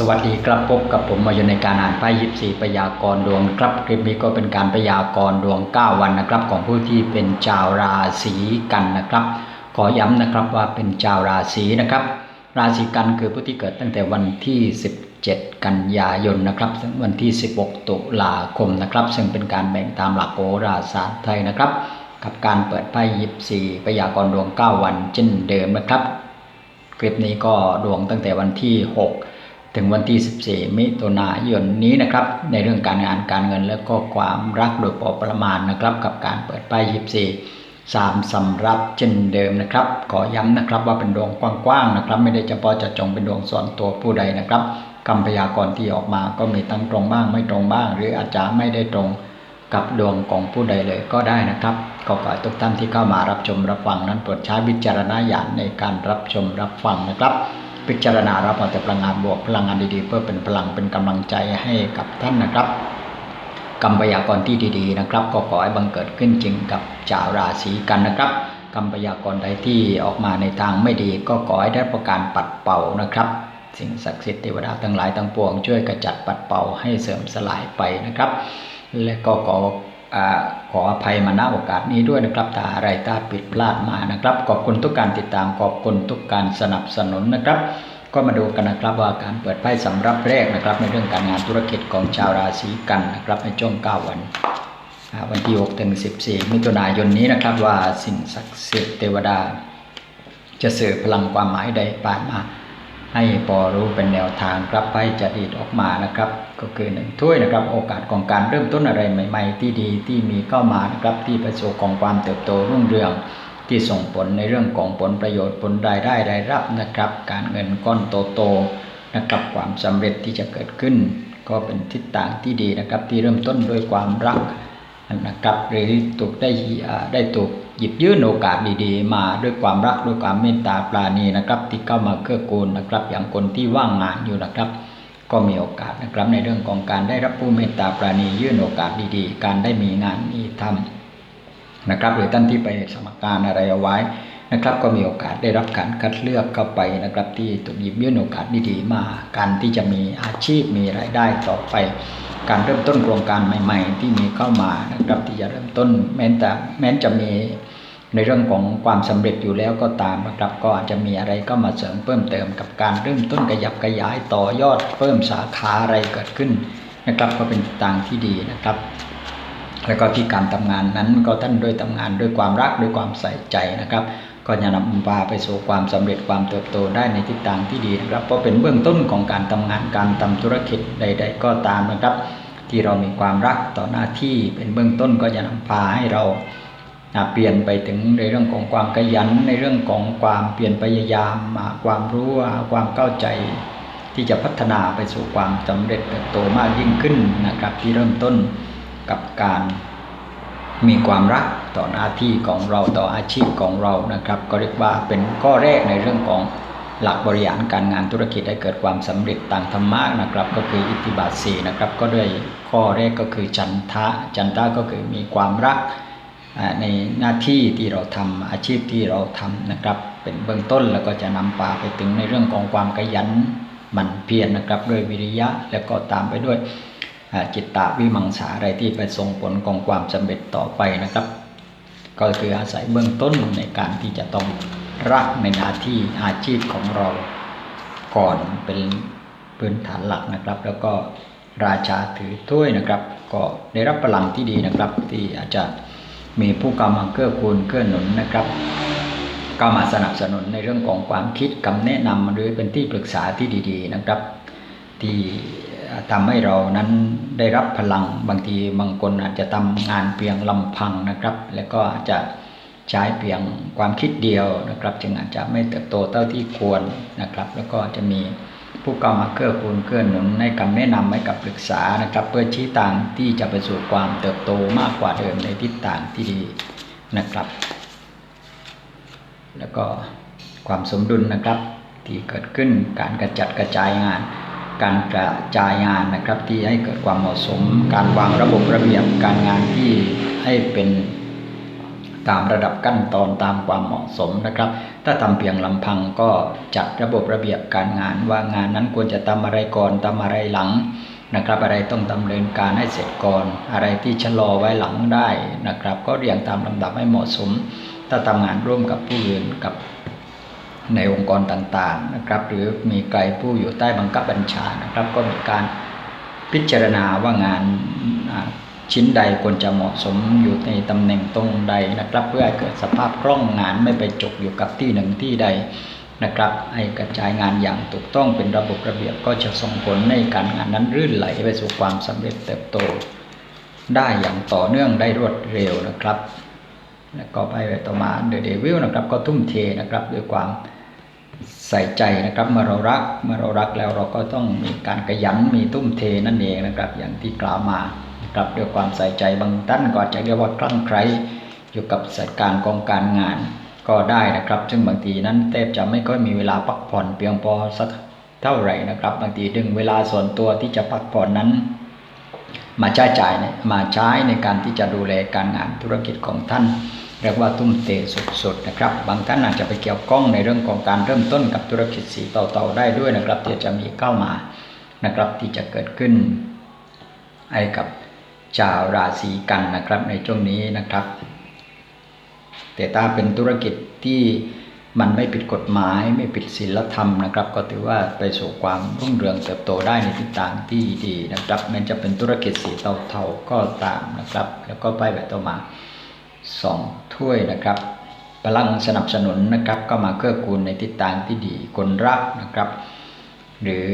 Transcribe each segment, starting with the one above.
สวัสดีครับพบกับผมมาอยู่ในการอ่านไพ่ยิบสี่พยากรดวงครับคลิปนี้ก็เป็นการพยากรดวง 9 วันนะครับ ของผู้ที่เป็นชาวราศีกันนะครับ ขอย้ำนะครับว่าเป็นชาวราศีนะครับ ราศีกันคือผู้ที่เกิดตั้งแต่วันที่ 17 กันยายนนะครับถึงวันที่ 16 ตุลาคมนะครับ ซึ่งเป็นการแบ่งตามหลักโหราศาสตร์ไทยนะครับ กับการเปิดไพ่ยิบสี่พยากรดวง 9 วันเช่นเดิมนะครับ คลิปนี้ก็ดวงตั้งแต่วันที่ 6 ถึงวันที่ 14 มิถุนายนนี้นะครับ ในเรื่องการงานการเงินและก็ความรักโดยพอประมาณนะครับ กับการเปิดป้ายยิบสี่สามสำรับเช่นเดิมนะครับ ขอย้ำนะครับว่าเป็นดวงกว้างๆนะครับ ไม่ได้เฉพาะจะจงเป็นดวงส่วนตัวผู้ใดนะครับคำพยากรณ์ที่ออกมาก็มีทั้งตรงบ้างไม่ตรงบ้าง หรืออาจจะไม่ได้ตรงกับดวงของผู้ใดเลยก็ได้นะครับก็ขอทุกท่านที่เข้ามารับชมรับฟังนั้นโปรดใช้วิจารณญาณในการรับชมรับฟังนะครับ พิจารณารับเอาแต่พลังงานบวกพลังงานดีๆ เพื่อเป็นพลังเป็นกำลังใจให้กับท่านนะครับกรรมพยากรที่ดีๆนะครับ ก็ขอให้บังเกิดขึ้นจริงกับชาวราศีกันนะครับกรรมพยากรใดที่ออกมาในทางไม่ดี ก็ขอให้ได้ประการปัดเป่านะครับสิ่งศักดิ์สิทธิ์เทวดาทั้งหลายทั้งปวงช่วยกระจัดปัดเป่าให้เสื่อมสลายไปนะครับ และก็ขอ ขออภัยมาณโอกาสนี้ด้วยนะครับถ้าอะไรถ้าผิดพลาดมานะครับ ขอบคุณทุกการติดตามขอบคุณทุกการสนับสนุนนะครับ ก็มาดูกันนะครับว่าการเปิดไพ่สำรับแรกนะครับ ในเรื่องการงานธุรกิจของชาวราศีกันนะครับในช่วง9วันวันที่6ถึง14 มิถุนายนนี้นะครับว่าสิ่งศักดิ์สิทธิ์เทวดา จะสื่อพลังความหมายใดผ่านมา ให้พอรู้เป็นแนวทางครับไพ่จะดีดออกมานะครับ ก็คือหนึ่งถ้วยนะครับ โอกาสของการเริ่มต้นอะไรใหม่ ๆ ที่ดีที่มีเข้ามานะครับที่ประสบของความเติบโตรุ่งเรืองที่ส่งผลในเรื่องของผลประโยชน์ผลรายได้รายรับนะครับ การเงินก้อนโตๆนะครับความสำเร็จที่จะเกิดขึ้น ก็เป็นทิศทางที่ดีนะครับ ที่เริ่มต้นด้วยความรักนะครับหรือถูกได้อ่าได้ถูก หยิบยื่นโอกาสดีๆ มาด้วยความรักด้วยความเมตตาปราณีนะครับ ที่เข้ามาเกื้อกูลนะครับ อย่างคนที่ว่างงานอยู่นะครับ ก็มีโอกาสนะครับ ในเรื่องของการได้รับผู้เมตตาปราณียื่นโอกาสดีๆ การได้มีงานมีทำนะครับ หรือท่านที่ไปสมัครการอะไรเอาไว้ นะครับก็มีโอกาสได้รับการคัดเลือกเข้าไปนะครับที่ถูกหยิบยื่นโอกาสดีๆมา การที่จะมีอาชีพมีรายได้ต่อไป การเริ่มต้นโครงการใหม่ ๆ ที่มีเข้ามานะครับที่จะเริ่มต้นแม้แต่แม้จะมีในเรื่องของความสำเร็จอยู่แล้วก็ตามนะครับก็อาจจะมีอะไรก็มาเสริมเพิ่มเติมกับการเริ่มต้นขยับขยายต่อยอดเพิ่มสาขาอะไรเกิดขึ้นนะครับก็เป็นทางที่ดีนะครับ แล้วก็ที่การทำงานนั้นก็ท่านด้วยทำงานด้วยความรักด้วยความใส่ใจนะครับ ก็จะนำพาไปสู่ความสำเร็จความเติบโตได้ในทิศทางที่ดีนะครับ เพราะเป็นเบื้องต้นของการทำงานการทำธุรกิจใด ๆ ก็ตามนะครับ ที่เรามีความรักต่อหน้าที่เป็นเบื้องต้นก็จะนำพาให้เราเปลี่ยนไปถึงในเรื่องของความขยันในเรื่องของความเปลี่ยนพยายามมาความรู้ความเข้าใจ ที่จะพัฒนาไปสู่ความสำเร็จเติบโตมากยิ่งขึ้นนะครับ ที่เริ่มต้นกับการ มีความรักต่อหน้าที่ของเราต่ออาชีพของเรานะครับ ก็เรียกว่าเป็นข้อแรกในเรื่องของหลักบริหารการงานธุรกิจให้เกิดความสำเร็จต่างธรรมะนะครับ ก็คืออิทธิบาทสีนะครับ ก็ด้วยข้อแรกก็คือจันทะจันทะก็คือมีความรักในหน้าที่ที่เราทำอาชีพที่เราทำนะครับ เป็นเบื้องต้นแล้วก็จะนำพาไปถึงในเรื่องของความขยันหมั่นเพียรนะครับ ด้วยวิริยะแล้วก็ตามไปด้วย จิตตาวิมังสาอะไรที่ไปส่งผลของความสำเร็จต่อไปนะครับ ก็คืออาศัยเบื้องต้นในการที่จะต้องรักในหน้าที่อาชีพของเราก่อนเป็นพื้นฐานหลักนะครับ แล้วก็ราชาถือถ้วยนะครับ ก็ได้รับพลังที่ดีนะครับ ที่อาจจะมีผู้กำมาเกื้อกูลเกื้อหนุนนะครับก็มาสนับสนุนในเรื่องของความคิดคำแนะนำหรือเป็นที่ปรึกษาที่ดี ๆ นะครับ ที่ ทำให้เรานั้นได้รับพลังบางทีบางคนอาจจะทำงานเพียงลำพังนะครับ แล้วก็อาจจะใช้เพียงความคิดเดียวนะครับ จึงอาจจะไม่เติบโตเท่าที่ควรนะครับ แล้วก็จะมีผู้กำมาเกื้อกูลเกื้อหนุนให้คำแนะนำให้กับปรึกษานะครับ เพื่อชี้ทางที่จะไปสู่ความเติบโตมากกว่าเดิมในทิศทางที่ดีนะครับ แล้วก็ความสมดุลนะครับที่เกิดขึ้นการกระจัดกระจายงาน การกระจายงานนะครับที่ให้เกิดความเหมาะสม การวางระบบระเบียบการงานที่ให้เป็นตามระดับขั้นตอนตามความเหมาะสมนะครับ ถ้าทำเพียงลำพังก็จัดระบบระเบียบการงาน ว่างานนั้นควรจะทำอะไรก่อนทำอะไรหลังนะครับอะไรต้องดำเนินการให้เสร็จก่อน อะไรที่ชะลอไว้หลังได้นะครับ ก็เรียงตามลำดับให้เหมาะสม ถ้าทำงานร่วมกับผู้อื่นกับ ในองค์กรต่างๆนะครับ หรือมีใครผู้อยู่ใต้บังคับบัญชานะครับ ก็มีการพิจารณาว่างานชิ้นใดควรจะเหมาะสมอยู่ในตำแหน่งตรงใดนะครับ เพื่อให้เกิดสภาพคล่องงานไม่ไปจกอยู่กับที่หนึ่งที่ใดนะครับให้กระจายงานอย่างถูกต้องเป็นระบบระเบียบก็จะส่งผลในการงานนั้นรื่นไหลไปสู่ความสำเร็จเติบโต ได้อย่างต่อเนื่องได้รวดเร็วนะครับ แล้วก็ไปต่อมาเดอะเดวิลนะครับก็ทุ่มเทนะครับด้วยความ ใส่ใจนะครับเมื่อเรารักเมื่อเรารักแล้วเราก็ต้องมีการขยันมีทุ่มเทนั่นเองนะครับ อย่างที่กล่าวมาครับด้วยความใส่ใจบางท่านก็อาจจะเรียกว่าคลั่งไคล้อยู่กับสายการกองการงานก็ได้นะครับ ซึ่งบางทีนั้นแทบจะไม่ค่อยมีเวลาพักผ่อนเพียงพอสักเท่าไหร่นะครับ บางทีดึงเวลาส่วนตัวที่จะพักผ่อนนั้น มาใช้จ่ายมาใช้ในการที่จะดูแลการงานธุรกิจของท่าน เรียกว่าทุ่มเทสุดๆนะครับ บางท่านอาจจะไปเกี่ยวข้องในเรื่องของการเริ่มต้นกับธุรกิจสีเต่าๆได้ด้วยนะครับที่จะมีเข้ามานะครับที่จะเกิดขึ้นให้กับชาวราศีกันนะครับในช่วงนี้นะครับ แต่ถ้าเป็นธุรกิจที่มันไม่ผิดกฎหมายไม่ผิดศีลธรรมนะครับ ก็ถือว่าไปสู่ความรุ่งเรืองเติบโตได้ในทิศทางที่ดีนะครับแม้จะเป็นธุรกิจสีเทาๆก็ตามนะครับ แล้วก็ไปแบบต่อมา สองถ้วยนะครับ พลังสนับสนุนนะครับก็มาเกื้อกูลในทิศทางที่ดีคนรักนะครับ หรือ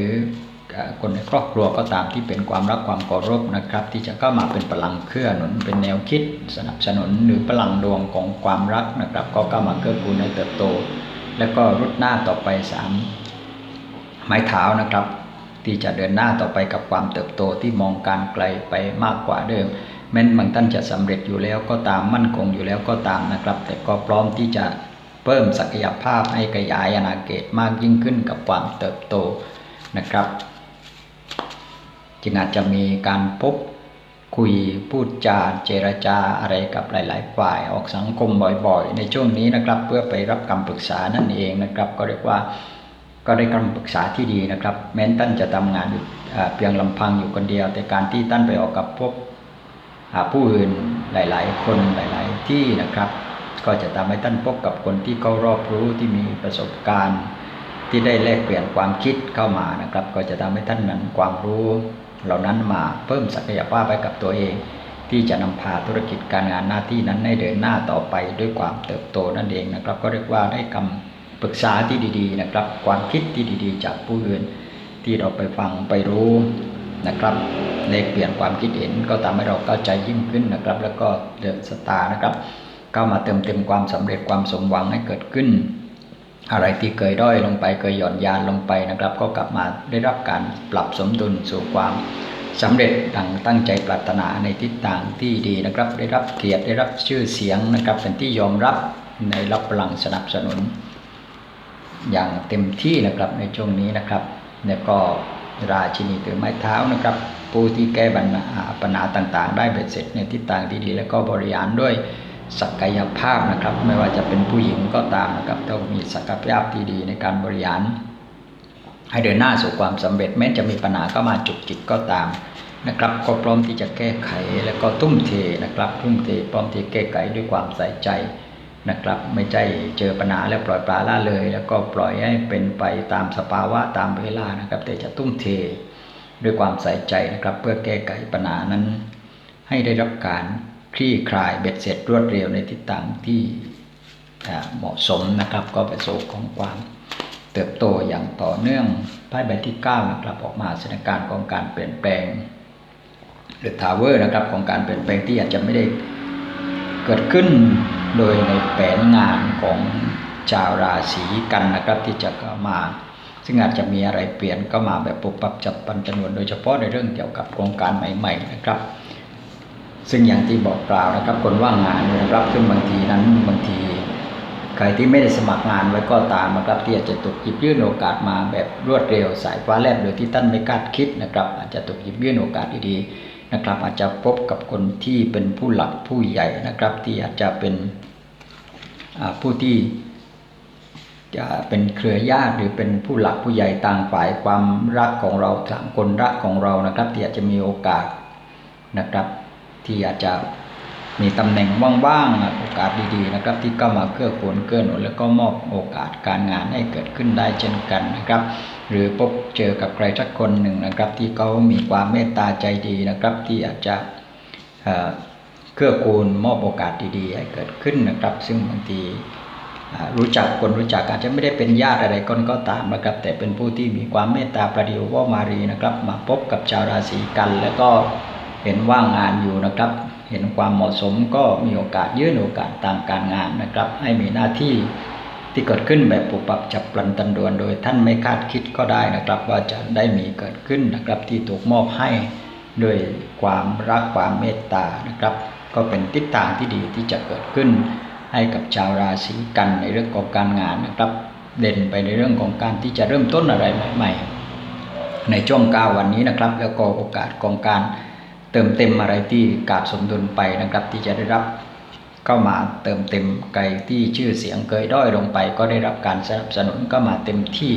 คนในครอบครัวก็ตามที่เป็นความรักความเคารพนะครับ ที่จะเข้ามาเป็นพลังเคลื่อนหนุนเป็นแนวคิด สนับสนุนหรือพลังดวงของความรักนะครับ ก็เข้ามาเกื้อกูลในเติบโต แล้วก็รุดหน้าต่อไปสามไม้เท้านะครับ ที่จะเดินหน้าต่อไปกับความเติบโตที่มองการไกลไปมากกว่าเดิม แม้นบางท่านจะสำเร็จอยู่แล้วก็ตามมั่นคงอยู่แล้วก็ตามนะครับ แต่ก็พร้อมที่จะเพิ่มศักยภาพให้ขยายอาณาเขตมากยิ่งขึ้นกับความเติบโตนะครับ จึงอาจจะมีการพบคุยพูดจาเจรจาอะไรกับหลาย ๆ ฝ่ายออกสังคมบ่อยๆ ในช่วงนี้นะครับ เพื่อไปรับคำปรึกษานั่นเองนะครับ ก็เรียกว่าก็ได้คำปรึกษาที่ดีนะครับ แม้นท่านจะทำงานเพียงลำพังอยู่คนเดียว แต่การที่ท่านไปออกกับพบ ผู้อื่นหลาย ๆ คนหลาย ๆ ที่นะครับ ก็จะทำให้ท่านพบกับคนที่เขารอบรู้ที่มีประสบการณ์ ที่ได้แลกเปลี่ยนความคิดเข้ามานะครับ ก็จะทำให้ท่านนั้นความรู้ เหล่านั้นมาเพิ่มศักยภาพไปกับตัวเอง ที่จะนำพาธุรกิจการงานหน้าที่นั้นให้เดินหน้าต่อไปด้วยความเติบโตนั่นเองนะครับ ก็เรียกว่าได้คำปรึกษาที่ดี ๆ นะครับ ความคิดที่ดี ๆ จากผู้อื่นที่เราไปฟังไปรู้ นะครับเลกเปลี่ยนความคิดเห็นก็ทำให้เราเข้าใจยิ่งขึ้นนะครับ แล้วก็เดินสตาร์นะครับเข้ามาเติมเต็มความสำเร็จความสมหวังให้เกิดขึ้น อะไรที่เคยด้อยลงไปเคยหย่อนยานลงไปนะครับ ก็กลับมาได้รับการปรับสมดุลสู่ความสำเร็จดังตั้งใจปรารถนาในทิศทางที่ดีนะครับ ได้รับเกียรติได้รับชื่อเสียงนะครับเป็นที่ยอมรับในรับพลังสนับสนุน อย่างเต็มที่นะครับในช่วงนี้นะครับแล้วก็ ราชินีถือไม้เท้านะครับ ผู้ที่แก้ปัญหาปัญหาต่างๆ ได้เบ็ดเสร็จในทิศทางที่ดี แล้วก็บริหารด้วยศักยภาพนะครับ ไม่ว่าจะเป็นผู้หญิงก็ตามนะครับต้องมีศักยภาพที่ดีในการบริหาร ให้เดินหน้าสู่ความสำเร็จแม้จะมีปัญหาก็มาจุกจิกก็ตามนะครับก็พร้อมที่จะแก้ไขแล้วก็ทุ่มเทนะครับทุ่มเทพร้อมที่แก้ไขด้วยความใส่ใจ นะครับ ไม่ใช่เจอปัญหาแล้วปล่อยปลาละเลย แล้วก็ปล่อยให้เป็นไปตามสภาวะตามเวลานะครับ แต่จะทุ่มเทด้วยความใส่ใจนะครับ เพื่อแก้ไขปัญหานั้น ให้ได้รับการคลี่คลายเบ็ดเสร็จรวดเร็วในทิศทางที่เหมาะสมนะครับ ก็ไปสู่ของความเติบโตอย่างต่อเนื่องไพ่ใบที่9นะครับออกมาสถานการณ์ของการเปลี่ยนแปลงหรือทาวเวอร์นะครับของการเปลี่ยนแปลงที่อาจจะไม่ได้เกิดขึ้น โดยในแผนงานของชาวราศีกันนะครับที่จะเข้ามา ซึ่งอาจจะมีอะไรเปลี่ยนก็มาแบบปุบปับจับปันจำนวนโดยเฉพาะในเรื่องเกี่ยวกับโครงการใหม่ ๆ นะครับ ซึ่งอย่างที่บอกกล่าวนะครับ คนว่างงานนะครับซึ่งบางทีนั้นบางทีใครที่ไม่ได้สมัครงานไว้ก็ตามนะครับที่อาจจะถูกหยิบยื่นโอกาสมาแบบรวดเร็วสายฟ้าแลบโดยที่ท่านไม่คาดคิดนะครับ อาจจะถูกหยิบยื่นโอกาสดีๆ นะครับ อาจจะพบกับคนที่เป็นผู้หลักผู้ใหญ่นะครับ ที่อาจจะเป็นผู้ที่จะเป็นเครือญาติหรือเป็นผู้หลักผู้ใหญ่ต่างฝ่ายความรักของเราต่างคนรักของเรานะครับ ที่อาจจะมีโอกาสนะครับ ที่อาจจะ มีตำแหน่งว่างๆโอกาสดีๆนะครับ ที่เขามาเกื้อกูลเกื้อหนุนแล้วก็มอบโอกาสการงานให้เกิดขึ้นได้เช่นกันนะครับ หรือพบเจอกับใครสักคนหนึ่งนะครับ ที่เขามีความเมตตาใจดีนะครับ ที่อาจจะเกื้อกูลมอบโอกาสดีๆ ให้เกิดขึ้นนะครับ ซึ่งบางทีรู้จักคนรู้จักอาจจะไม่ได้เป็นญาติอะไรคนก็ตามนะครับ แต่เป็นผู้ที่มีความเมตตาประดิวว่ามารีนะครับ มาพบกับชาวราศีกัน แล้วก็เห็นว่างงานอยู่นะครับ เห็นความเหมาะสมก็มีโอกาสยื่นโอกาสตามการงานนะครับ ให้มีหน้าที่ที่เกิดขึ้นแบบปุบปับจับปลันตันดวน โดยท่านไม่คาดคิดก็ได้นะครับ ว่าจะได้มีเกิดขึ้นนะครับที่ถูกมอบให้ด้วยความรักความเมตตานะครับ ก็เป็นทิศทางที่ดีที่จะเกิดขึ้น ให้กับชาวราศีกันในเรื่องของการงานนะครับ เด่นไปในเรื่องของการที่จะเริ่มต้นอะไรใหม่ ๆ ในช่วงเก้าวันนี้นะครับ แล้วก็โอกาสของการ เติมเต็มอะไรที่ขาดสมดุลไปนะครับ ที่จะได้รับเข้ามาเติมเต็มไกลที่ชื่อเสียงเคยด้อยลงไป ก็ได้รับการสนับสนุนก็มาเต็มที่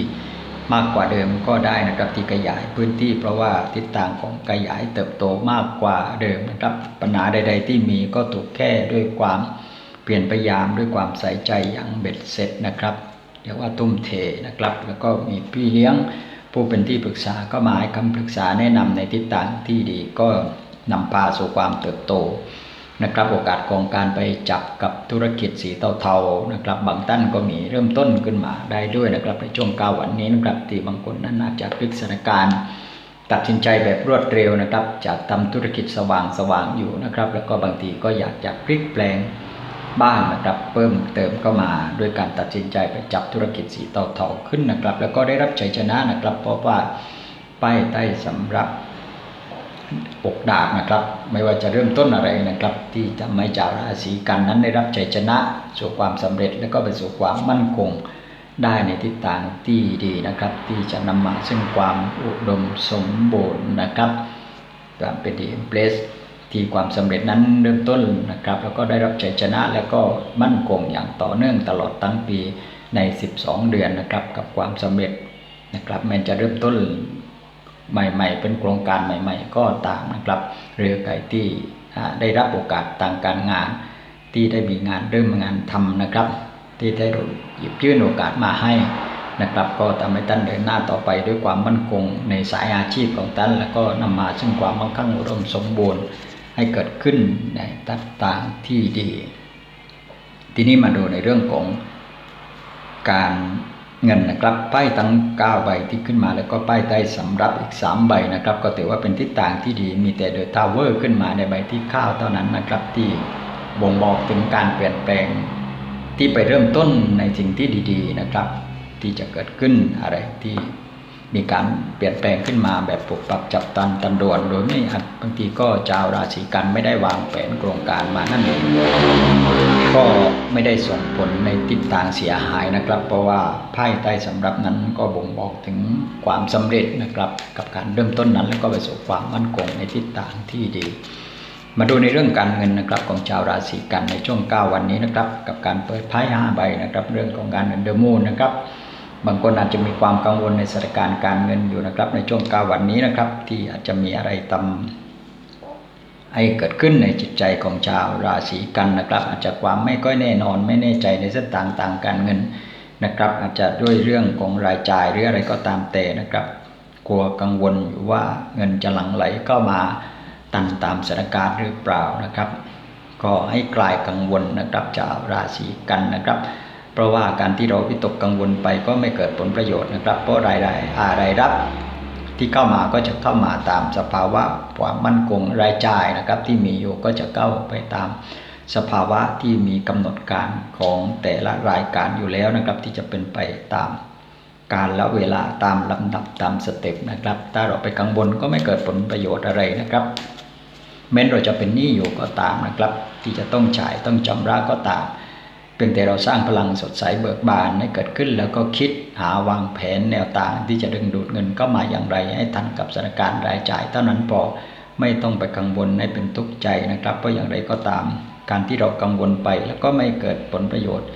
มากกว่าเดิมก็ได้นะครับที่ขยายพื้นที่เพราะว่าทิศทางของขยายเติบโตมากกว่าเดิมนะครับ ปัญหาใด ๆ ที่มีก็ถูกแก้ด้วยความเปลี่ยนพยายามด้วยความใส่ใจอย่างเบ็ดเสร็จนะครับเรียกว่าทุ่มเทนะครับ แล้วก็มีพี่เลี้ยงผู้เป็นที่ปรึกษาก็มาให้คำปรึกษาแนะนำในทิศทางที่ดีก็ นำพาสู่ความเติบโตนะครับโอกาสของการไปจับกับธุรกิจสีเทาๆนะครับบางท่านก็มีเริ่มต้นขึ้นมาได้ด้วยนะครับในช่วงเก้าวันนี้นะครับที่บางคนนั้นอาจจะพลิกสถานการณ์ตัดสินใจแบบรวดเร็วนะครับ จากทำธุรกิจสว่างสว่างอยู่นะครับ แล้วก็บางทีก็อยากจะพลิกแปลงบ้านนะครับเพิ่มเติมเข้ามาด้วยการตัดสินใจไปจับธุรกิจสีเทาๆขึ้นนะครับ แล้วก็ได้รับชัยชนะนะครับ เพราะว่าป้ายใต้สำหรับ ปกดาบนะครับ ไม่ว่าจะเริ่มต้นอะไรนะครับ ที่ทำให้ชาวราศีกันนั้นได้รับชัยชนะสู่ความสำเร็จแล้วก็ไปสู่ความมั่นคงได้ในทิศทางที่ดีนะครับ ที่จะนำมาซึ่งความอุดมสมบูรณ์นะครับการเป็นดีเพลสที่ความสำเร็จนั้นเริ่มต้นนะครับ แล้วก็ได้รับชัยชนะแล้วก็มั่นคงอย่างต่อเนื่องตลอดทั้งปีใน 12 เดือนนะครับ กับความสำเร็จนะครับแม้จะเริ่มต้น ใหม่ๆ เป็นโครงการใหม่ ๆ ก็ตามนะครับเรือไก่ที่ได้รับโอกาสทางการงาน ที่ได้มีงานเริ่มงานทำนะครับ ที่ได้หยิบยื่นโอกาสมาให้นะครับ ก็ทำให้ท่านเดินหน้าต่อไปด้วยความมั่นคงในสายอาชีพของท่าน แล้วก็นำมาซึ่งความมั่งคั่งอุดมสมบูรณ์ให้เกิดขึ้นในทิศทางที่ดี ทีนี้มาดูในเรื่องของการ เงินนะครับป้ายทั้ง 9 ใบที่ขึ้นมาแล้วก็ป้ายใต้สำรับอีก 3 ใบนะครับ ก็ถือว่าเป็นทิศทางที่ดีมีแต่เดอะทาวเวอร์ขึ้นมาในใบที่ข้าวเท่านั้นนะครับที่บ่งบอกถึงการเปลี่ยนแปลง ที่ไปเริ่มต้นในสิ่งที่ดี ๆนะครับ ที่จะเกิดขึ้นอะไรที่ มีการเปลี่ยนแปลงขึ้นมาแบบปรับปรับจับตันตันด่วนโดยไม่อาจบางทีก็ชาวราศีกันไม่ได้วางแผนโครงการมานั่นเองก็ไม่ได้ส่งผลในทิศทางเสียหายนะครับ เพราะว่าไพ่ใต้สำรับนั้นก็บ่งบอกถึงความสำเร็จนะครับ กับการเริ่มต้นนั้นแล้วก็ไปสู่ความมั่นคงในทิศทางที่ดี มาดูในเรื่องการเงินนะครับของชาวราศีกันในช่วง 9 วันนี้นะครับ กับการเปิดไพ่5ใบนะครับ เรื่องของการเงินเดอร์มูนนะครับ บางคนอาจจะมีความกังวลในสถานการณ์การเงินอยู่นะครับ ในช่วง9วันนี้นะครับ ที่อาจจะมีอะไรตำให้เกิดขึ้นในจิตใจของชาวราศีกันนะครับ อาจจะความไม่ค่อยแน่นอนไม่แน่ใจในเส้นทางต่างการเงินนะครับ อาจจะด้วยเรื่องของรายจ่ายหรืออะไรก็ตามแต่นะครับ กลัวกังวลอยู่ว่าเงินจะหลั่งไหลเข้ามาตันตามสถานการณ์หรือเปล่านะครับ ก็ให้คลายกังวลนะครับชาวราศีกันนะครับ เพราะว่าการที่เราวิตกกังวลไปก็ไม่เกิดผลประโยชน์นะครับ เพราะรายได้อารายรับ ที่เข้ามาก็จะเข้ามาตามสภาวะความมั่นคงรายจ่ายนะครับ ที่มีอยู่ก็จะเข้าไปตามสภาวะที่มีกำหนดการของแต่ละรายการอยู่แล้วนะครับ ที่จะเป็นไปตามการละเวลาตามลำดับตามสเต็ปนะครับ ถ้าเราไปกังวลก็ไม่เกิดผลประโยชน์อะไรนะครับแม้เราจะเป็นหนี้อยู่ก็ตามนะครับ ที่จะต้องจ่ายต้องชำระก็ตาม เพียงแต่เราสร้างพลังสดใสเบิกบานให้เกิดขึ้น แล้วก็คิดหาวางแผนแนวทางที่จะดึงดูดเงินเข้ามาอย่างไรให้ทันกับสถานการณ์รายจ่ายเท่านั้นพอไม่ต้องไปกังวลให้เป็นทุกข์ใจนะครับเพราะอย่างไรก็ตาม การที่เรากังวลไปแล้วก็ไม่เกิดผลประโยชน์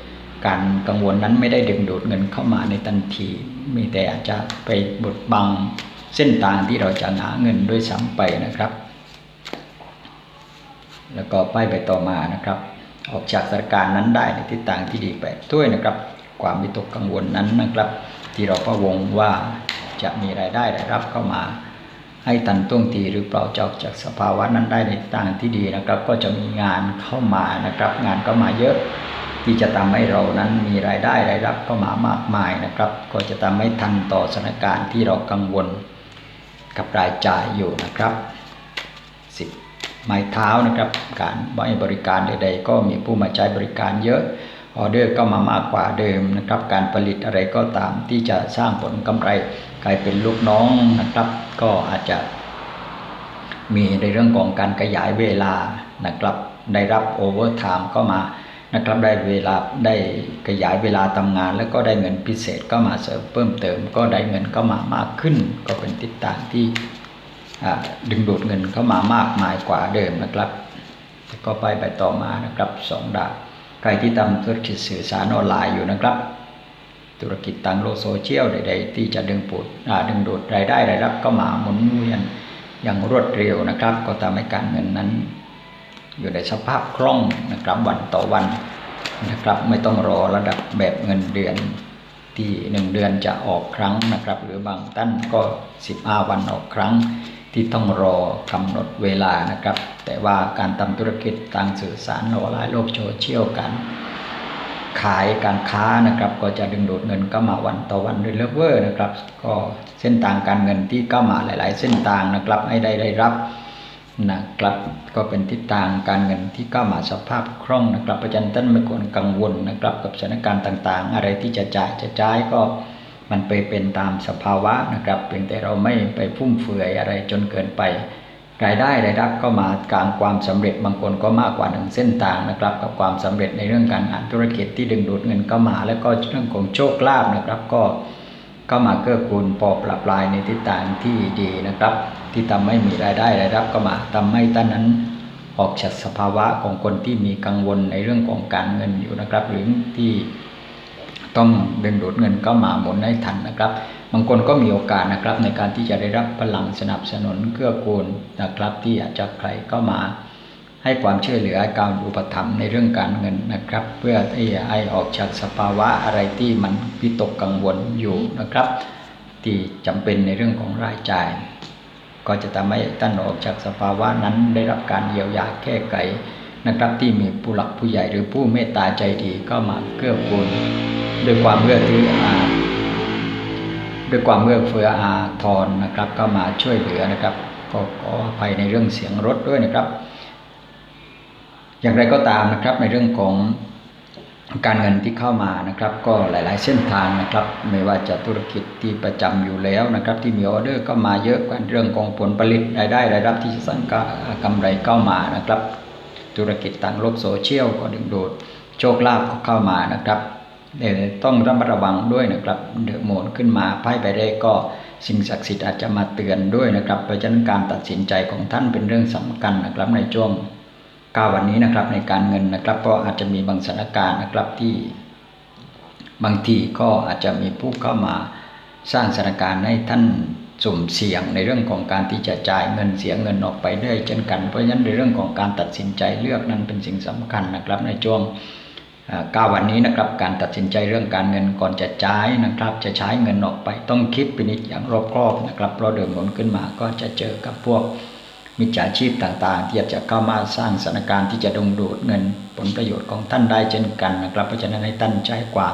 การกังวลนั้นไม่ได้ดึงดูดเงินเข้ามาในทันที มีแต่อาจจะไปบดบังเส้นทางที่เราจะหาเงินด้วยซ้ำไปนะครับ แล้วก็ป้ายไปต่อมานะครับ ออกจากสถานการณ์นั้นได้ในทิศทางที่ดีไปด้วยนะครับ ความวิตกกังวลนั้นนะครับ ที่เราพะวงว่าจะมีรายได้ได้รับเข้ามาให้ตันต้วงทีหรือเปล่าจะออกจากสภาวะนั้นได้ในทางที่ดีนะครับ ก็จะมีงานเข้ามานะครับ งานก็มาเยอะ ที่จะทำให้เรานั้นมีรายได้รายรับเข้ามามากมายนะครับ ก็จะทำให้ทันต่อสถานการณ์ที่เรากังวลกับรายจ่ายอยู่นะครับ ไม้เท้านะครับ การบริการใด ๆ ก็มีผู้มาใช้บริการเยอะออเดอร์ก็มามากกว่าเดิมนะครับ การผลิตอะไรก็ตามที่จะสร้างผลกำไรกลายเป็นลูกน้องนะครับ ก็อาจจะมีในเรื่องของการขยายเวลานะครับ ได้รับโอเวอร์ไทม์ก็มานะครับได้เวลาได้ขยายเวลาทำงาน แล้วก็ได้เงินพิเศษก็มาเสริมเพิ่มเติม ก็ได้เงินก็มามากขึ้น ก็เป็นทิศทางที่ ดึงดูดเงินเข้ามามากมายกว่าเดิมนะครับก็ไปไปต่อมานะครับสองดาวใครที่ทำธุรกิจสื่อสารออนไลน์อยู่นะครับ ธุรกิจต่างโลกโซเชียลใดๆที่จะดึงปูดดึงดูดรายได้รายรับก็มาหมุนเวียนอย่างรวดเร็วนะครับ ก็ทำให้การเงินนั้น อยู่ในสภาพคล่องนะครับวันต่อวันนะครับ ไม่ต้องรอระดับแบบเงินเดือนที่หนึ่งเดือนจะออกครั้งนะครับ หรือบางท่านก็ 15 วันออกครั้ง ที่ต้องรอกำหนดเวลานะครับ แต่ว่าการทำธุรกิจทางสื่อสารออนไลน์โลกโซเชียลกัน ขายการค้านะครับก็จะดึงดูดเงินเข้ามาวันต่อวันด้วยเลเวอร์นะครับ ก็เส้นทางการเงินที่เข้ามาหลาย ๆ เส้นทางนะครับให้ได้ได้รับนะครับก็เป็นทิศทางการเงินที่เข้ามาสภาพคล่องนะครับประจันท่านไม่ควรกังวลนะครับกับสถานการณ์ต่างๆ อะไรที่จะจ่ายจะจ่ายก็ มันไปเป็นตามสภาวะนะครับเพียงแต่เราไม่ไปฟุ่มเฟือยอะไรจนเกินไป รายได้รายรับก็มากลางความสำเร็จบางคนก็มากกว่าหนึ่งเส้นทางนะครับ กับความสำเร็จในเรื่องการงานธุรกิจที่ดึงดูดเงินเข้ามา แล้วก็เรื่องของโชคลาภนะครับก็ก็มาเกื้อกูลปอปรับลายในทิศทางที่ดีนะครับ ที่ทำให้มีรายได้รายรับก็มาทำให้ท่านนั้นออกจากสภาวะของคนที่มีกังวลในเรื่องของการเงินอยู่นะครับ หรือที่ ต้องดึงดูดเงินเข้ามาหมุนให้ทันนะครับ บางคนก็มีโอกาสนะครับในการที่จะได้รับพลังสนับสนุนเกื้อกูลนะครับ ที่อาจจะใครก็มาให้ความช่วยเหลือการอุปถัมภ์ในเรื่องการเงินนะครับ เพื่อที่จะให้ออกจากสภาวะอะไรที่มันวิตกกังวลอยู่นะครับ ที่จำเป็นในเรื่องของรายจ่าย ก็จะทำให้ท่านออกจากสภาวะนั้นได้รับการเยียวยาแก้ไข นะครับ ที่มีผู้หลักผู้ใหญ่หรือผู้เมตตาใจดีก็มาเกื้อกูลด้วยความเอื้อถืออาด้วยความเอื้อเฟื้ออาทรนะครับ ก็มาช่วยเหลือนะครับ ก็ขออภัยในเรื่องเสียงรถด้วยนะครับ อย่างไรก็ตามนะครับในเรื่องของการเงินที่เข้ามานะครับ ก็หลาย ๆ เส้นทางนะครับ ไม่ว่าจะธุรกิจที่ประจำอยู่แล้วนะครับ ที่มีออเดอร์ก็มาเยอะกันเรื่องของผลผลิตรายได้รายรับที่จะสั่งกำไรเข้ามานะครับ ธุรกิจต่างโลกโซเชียลก็ดึงดูดโชคลาภก็เข้ามานะครับต้องระมัดระวังด้วยนะครับเดือดโมนขึ้นมาไพ่ไปได้ก็สิ่งศักดิ์สิทธิ์อาจจะมาเตือนด้วยนะครับเพราะฉะนั้นการตัดสินใจของท่านเป็นเรื่องสำคัญนะครับในช่วงก้าวันนี้นะครับในการเงินนะครับก็อาจจะมีบางสถานการณ์นะครับที่ บางทีก็อาจจะมีผู้เข้ามาสร้างสถานการณ์ให้ท่าน สุ่มเสี่ยงในเรื่องของการที่จะจ่ายเงินเสียเงินออกไปด้วยเช่นกันเพราะฉะนั้นในเรื่องของการตัดสินใจเลือกนั้นเป็นสิ่งสำคัญนะครับ ในช่วงก้าวันนี้นะครับการตัดสินใจเรื่องการเงินก่อนจะใช้นะครับ จะใช้เงินออกไปต้องคิดปินิจอย่างรอบคอบนะครับเพราะเดิมหนุนขึ้นมาก็จะเจอกับพวกมิจฉาชีพต่างๆ ที่จะเข้ามาสร้างสถานการณ์ที่จะดึงดูดเงินผลประโยชน์ของท่านได้เช่นกันนะครับ เพราะฉะนั้นให้ท่านใจกว่า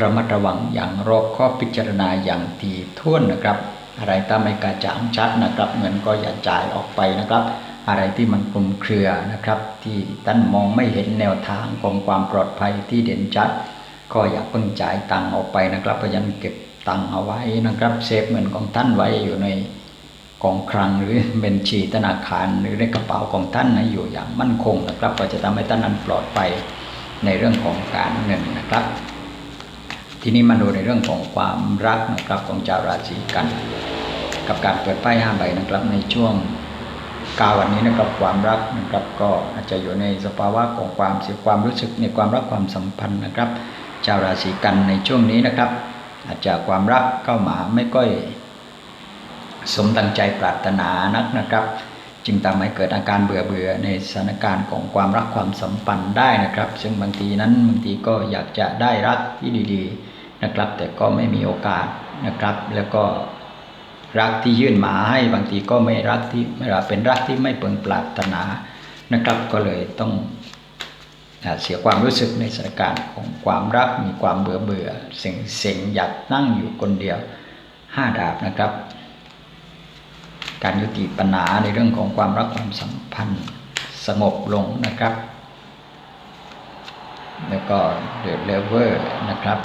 ระมัดระวังอย่างรอบคอบพิจารณาอย่างถี่วนนะครับ อะไรถ้าไม่กระจ่างชัดนะครับ เงินก็อย่าจ่ายออกไปนะครับ อะไรที่มันคลุมเครือนะครับ ที่ท่านมองไม่เห็นแนวทางของความปลอดภัยที่เด่นชัด ก็อย่าเพิ่งจ่ายตังค์ออกไปนะครับเพราะฉะนั้นเก็บตังค์เอาไว้นะครับเซฟเงินของท่านไว้อยู่ในกองคลังหรือบัญชีธนาคารหรือในกระเป๋าของท่านนะอยู่อย่างมั่นคงนะครับ ก็จะทำให้ท่านนั้นปลอดภัยในเรื่องของการเงินนะครับ ทีนี้มาดูในเรื่องของความรักนะครับของชาวราศีกัน กับการเปิดไพ่ห้าใบนะครับ ในช่วงกาวันนี้นะครับความรักนะครับก็อาจจะอยู่ในสภาวะของความเสียความรู้สึกในความรักความสัมพันธ์นะครับ ชาวราศีกันในช่วงนี้นะครับ อาจจะความรักเข้ามาไม่ค่อยสมดังใจปรารถนานักนะครับ จึงทำให้เกิดอาการเบื่อเบื่อในสถานการณ์ของความรักความสัมพันธ์ได้นะครับ ซึ่งบางทีนั้นบางทีก็อยากจะได้รักที่ดีๆ นะครับ แต่ก็ไม่มีโอกาสนะครับ แล้วก็รักที่ยื่นมาให้บางทีก็ไม่รักที่ไม่รักเป็นรักที่ไม่เปิงปรารถนานะครับ ก็เลยต้องเสียความรู้สึกในสถานการณ์ของความรักมีความเบื่อเบื่อเสียงเสียงอยากนั่งอยู่คนเดียวห้าดาบนะครับ การยุติปัญหาในเรื่องของความรักความสัมพันธ์สงบลงนะครับ แล้วก็เดือดเลเวอร์นะครับ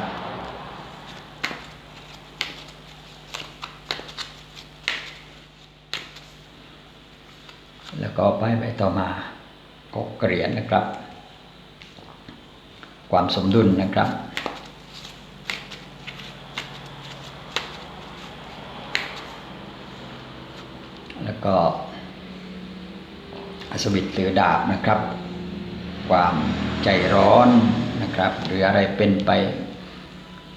แล้ว ก็ไปไปต่อมา ก็เกลียนนะครับ ความสมดุลนะครับ แล้วก็อสวิตหรือดาบนะครับ ความใจร้อนนะครับ หรืออะไรเป็นไป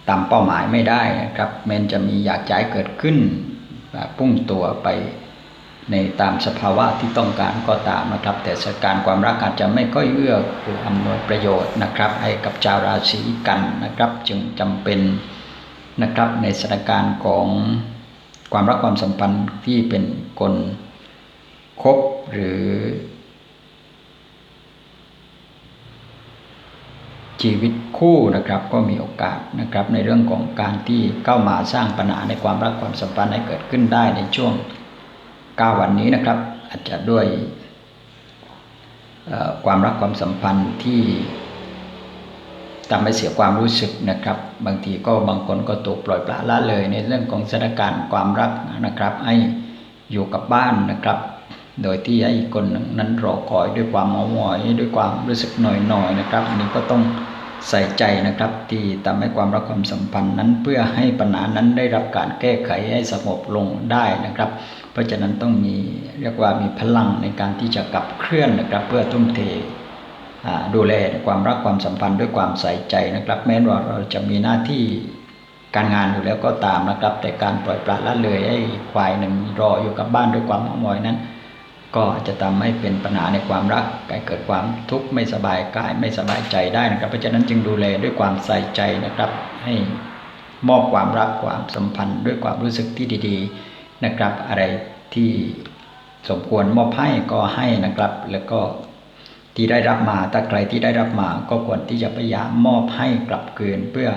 ตามเป้าหมายไม่ได้นะครับแม้จะมีอยากใจเกิดขึ้นพุ่งตัวไป ในตามสภาวะที่ต้องการก็ตามนะครับ แต่สถานการณ์ความรักอาจจะไม่ค่อยเอื้อหรืออำนวยประโยชน์นะครับ ให้กับชาวราศีกันนะครับ จึงจำเป็นนะครับในสถานการณ์ของความรักความสัมพันธ์ที่เป็นคนคบหรือ ชีวิตคู่นะครับก็มีโอกาสนะครับในเรื่องของการที่เข้ามาสร้างปัญหาในความรักความสัมพันธ์ให้เกิดขึ้นได้ในช่วง 9 วันนี้นะครับ อาจจะด้วยความรักความสัมพันธ์ที่ทำให้เสียความรู้สึกนะครับ บางทีก็บางคนก็ถูกปล่อยปละละเลย ในเรื่องของสถานการณ์ความรักนะครับ ให้อยู่กับบ้านนะครับ โดยที่ให้คนนั้นรอคอยด้วยความเมาหมอยด้วยความรู้สึกหน่อยๆนะครับอันนี้ก็ต้องใส่ใจนะครับที่ทำให้ความรักความสัมพันธ์นั้นเพื่อให้ปัญหานั้นได้รับการแก้ไขให้สงบลงได้นะครับ เพราะฉะนั้นต้องมีเรียกว่ามีพลังในการที่จะกลับเคลื่อนนะครับ เพื่อทุ่มเทดูแลความรักความสัมพันธ์ด้วยความใส่ใจนะครับ แม้ว่าเราจะมีหน้าที่การงานอยู่แล้วก็ตามนะครับ แต่การปล่อยปละละเลยให้ควายหนึ่งรออยู่กับบ้านด้วยความหมอยนั้น ก็จะทำให้เป็นปัญหาในความรักเกิดความทุกข์ไม่สบายกายไม่สบายใจได้นะครับ เพราะฉะนั้นจึงดูแลด้วยความใส่ใจนะครับ ให้มอบความรักความสัมพันธ์ด้วยความรู้สึกที่ดี ๆ นะครับ อะไรที่สมควรมอบให้ก็ให้นะครับ แล้วก็ที่ได้รับมาถ้าใครที่ได้รับมาก็ควรที่จะพยายามมอบให้กลับคืนเพื่อ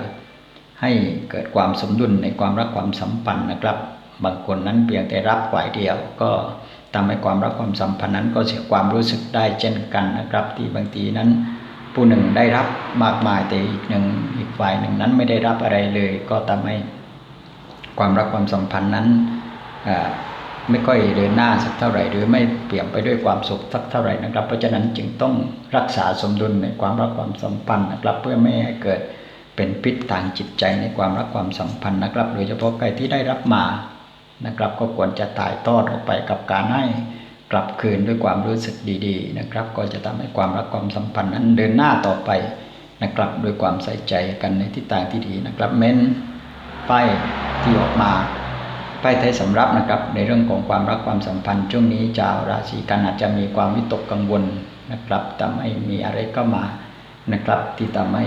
ให้เกิดความสมดุลในความรักความสัมพันธ์นะครับ บางคนนั้นเพียงแต่รับฝ่ายเดียว ก็ทำให้ความรักความสัมพันธ์นั้นก็เสียความรู้สึกได้เช่นกันนะครับ ที่บางทีนั้น ผู้หนึ่งได้รับมากมายแต่อีกหนึ่งอีกฝ่ายหนึ่งนั้นไม่ได้รับอะไรเลย ก็ทำให้ความรักความสัมพันธ์นั้น ไม่ค่อยเดินหน้าสักเท่าไหร่ หรือไม่เปลี่ยนไปด้วยความสุขสักเท่าไหร่นะครับ เพราะฉะนั้นจึงต้องรักษาสมดุลในความรักความสัมพันธ์นะครับ เพื่อไม่ให้เกิดเป็นพิษทางจิตใจในความรักความสัมพันธ์นะครับ โดยเฉพาะใครที่ได้รับมานะครับ ก็ควรจะถ่ายทอดออกไปกับการให้กลับคืนด้วยความรู้สึกดีๆ นะครับ ก็จะทำให้ความรักความสัมพันธ์นั้นเดินหน้าต่อไปนะครับด้วยความใส่ใจกันในทิศทางที่ดีนะครับ เม้นป้ายที่ออกมา ป้ไทยสำรับนะครับ ในเรื่องของความรักความสัมพันธ์ช่วงนี้ชาวราศีกันอาจจะมีความวิตกกังวลนะครับทำให้มีอะไรก็มานะครับ ที่ทำให้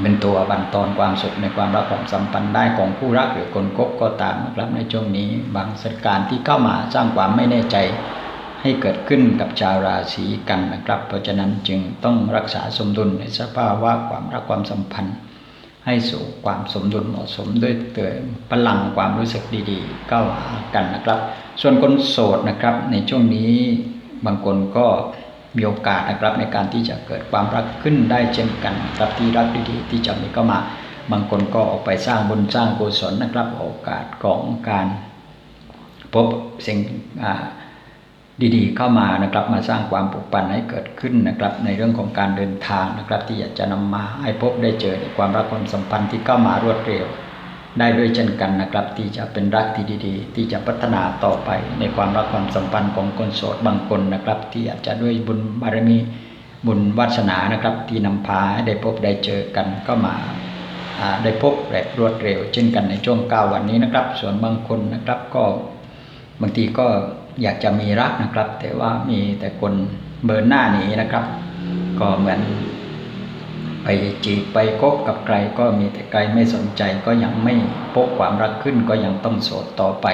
เป็นตัวบันตอนความสุขในความรักความสัมพันธ์ได้ของผู้รักหรือคนคบก็ตามนะครับ ในช่วงนี้บางสถานการณ์ที่เข้ามาสร้างความไม่แน่ใจให้เกิดขึ้นกับชาวราศีกันนะครับ เพราะฉะนั้นจึงต้องรักษาสมดุลในสภาวะความรักความสัมพันธ์ ให้สู่ความสมดุลเหมาะสมด้วยเติมพลังความรู้สึกดีๆเข้าวหากันนะครับ ส่วนคนโสดนะครับ ในช่วงนี้บางคนก็มีโอกาสนะครับในการที่จะเกิดความรักขึ้นได้เช่นกันครับที่รักดีๆที่จะมีก็มา บางคนก็ออกไปสร้างบุญสร้างกุศลนะครับ โอกาสของการพบสิ่ง ดีๆ เข้ามานะครับมาสร้างความผูกพันให้เกิดขึ้นนะครับในเรื่องของการเดินทางนะครับที่อยากจะนำมาให้พบได้เจอในความรักความสัมพันธ์ที่เข้ามารวดเร็ว ได้ด้วยเช่นกันนะครับ ที่จะเป็นรักที่ดีๆ ที่จะพัฒนาต่อไปในความรักความสัมพันธ์ของคนโสดบางคนนะครับ ที่อาจจะด้วยบุญบารมีบุญวาสนานะครับ ที่นำพาให้ได้พบได้เจอกันก็มาอ่าได้พบแบบรวดเร็ว เช่นกันในช่วงเก้าวันนี้นะครับ ส่วนบางคนนะครับก็บางทีก็ อยากจะมีรักนะครับ แต่ว่ามีแต่คนเบิร์นหน้าหนีนะครับ ก็เหมือนไปจีบไปคบกับใครก็มีแต่ใครไม่สนใจก็ยังไม่พบความรักขึ้นก็ยังต้องโสดต่อไป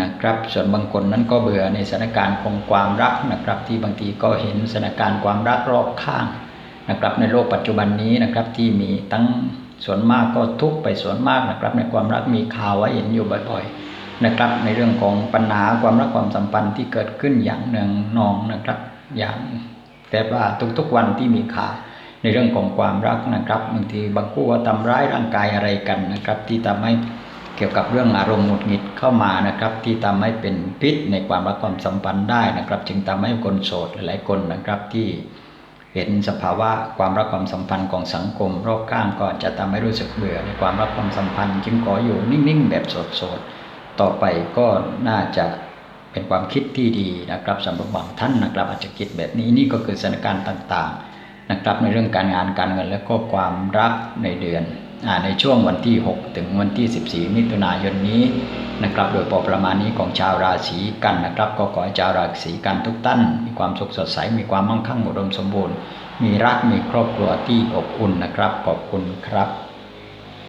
นะครับ ส่วนบางคนนั้นก็เบื่อในสถานการณ์ของความรักนะครับ ที่บางทีก็เห็นสถานการณ์ความรักรอบข้างนะครับ ในโลกปัจจุบันนี้นะครับที่มีตั้งส่วนมากก็ทุกไปส่วนมากนะครับ ในความรักมีข่าวไว้เห็นอยู่บ่อยๆ นะครับ ในเรื่องของปัญหาความรักความสัมพันธ์ที่เกิดขึ้นอย่างเนืองนองนะครับ อย่างแต่ว่าทุกๆวันที่มีข่าวในเรื่องของความรักนะครับบางทีบางคู่ก็ทำร้ายร่างกายอะไรกันนะครับ ที่ทำให้เกี่ยวกับเรื่องอารมณ์หงุดหงิดเข้ามานะครับ ที่ทำให้เป็นพิษในความรักความสัมพันธ์ได้นะครับ จึงทำให้คนโสดหลายๆคนนะครับที่เห็นสภาวะความรักความสัมพันธ์ของสังคมรอบข้างก็จะทำให้รู้สึกเบื่อในความรักความสัมพันธ์ จึงขออยู่นิ่งๆ แบบโสดๆ ต่อไปก็น่าจะเป็นความคิดที่ดีนะครับสำหรับบางท่านนะครับอาจจะคิดแบบนี้นี่ก็คือสถานการณ์ต่างๆนะครับในเรื่องการงานการเงินและก็ความรักในเดือนอในช่วงวันที่ 6 ถึงวันที่ 14 มิถุนายนนี้นะครับ โดยพอประมาณนี้ของชาวราศีกันนะครับ ก็ขอให้ชาวราศีกันทุกท่านมีความสุขสดใสมีความมั่งคั่งอุดมสมบูรณ์ มีรักมีครอบครัวที่อบอุ่นนะครับขอบคุณครับ